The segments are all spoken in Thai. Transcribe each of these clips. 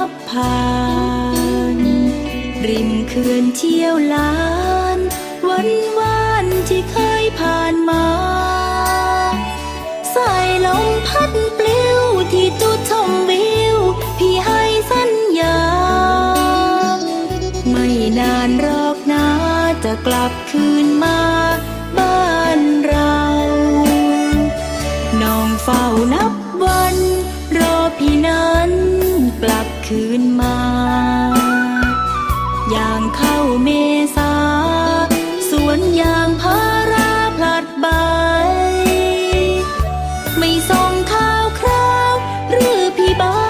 ับผ่าน ริมเขื่อนเที่ยวลาน วันวานที่เคยผ่านมาสายลมพัดปลิวที่จุดชมวิว พี่ให้สัญญา ไม่นานหรอกนะจะกลับคืน คืนมา อย่างเข้าเมษาสวนยางพาราพลัดใบ ไม่ส่งข่าวคราวหรือพี่บ่า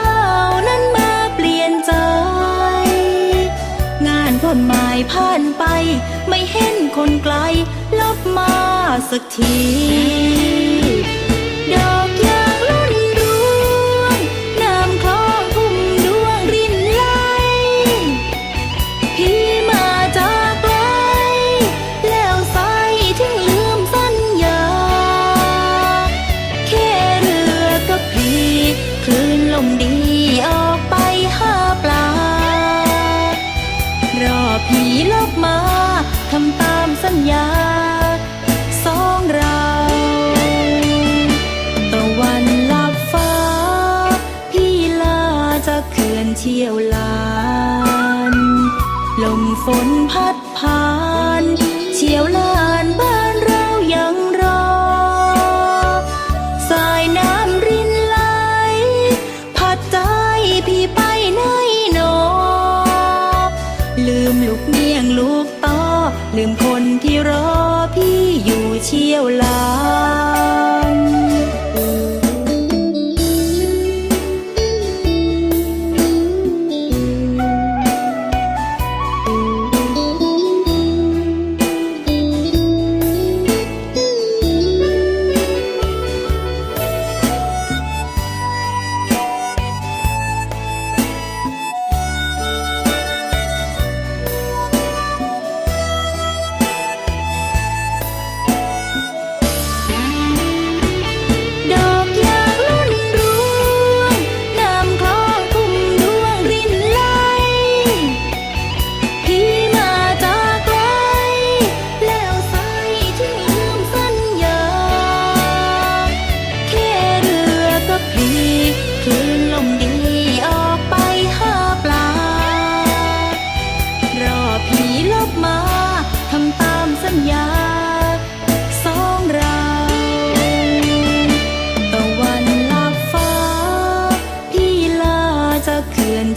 วนั้นมาเปลี่ยนใจ งานพ่นไม้ผ่านไป ไม่เห็นคนไกล ลบมาสักที ญาสองเรา ตะวันลับฟ้า พี่ลาจากเขื่อนเชี่ยวลาน ลมฝนพัดผ่าน เชี่ยวลานบ้านเรายังรอ สายน้ำรินไหล พัดใจพี่ไปไหนหนอ ลืมลูกเมียงลูกต่อลืมคนที่รอม เชี่ยวลา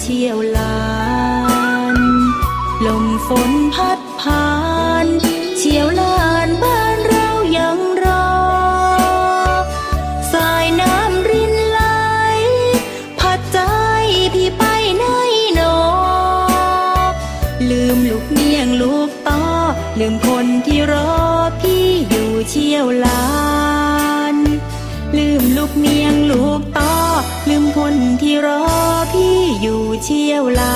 เชี่ยวลาน ลมฝนพัดผ่าน เชี่ยวลานบ้านเรายังรอ สายน้ำรินไหล พัดใจพี่ไปไหนหนอ ลืมลูกเมียงลูกต่อ ลืมคนที่รอพี่อยู่เชี่ยวลาน ลืมลูกเมียงลูกต่อ ลืมคนที่รอพี่อยู่เชี่ยวลา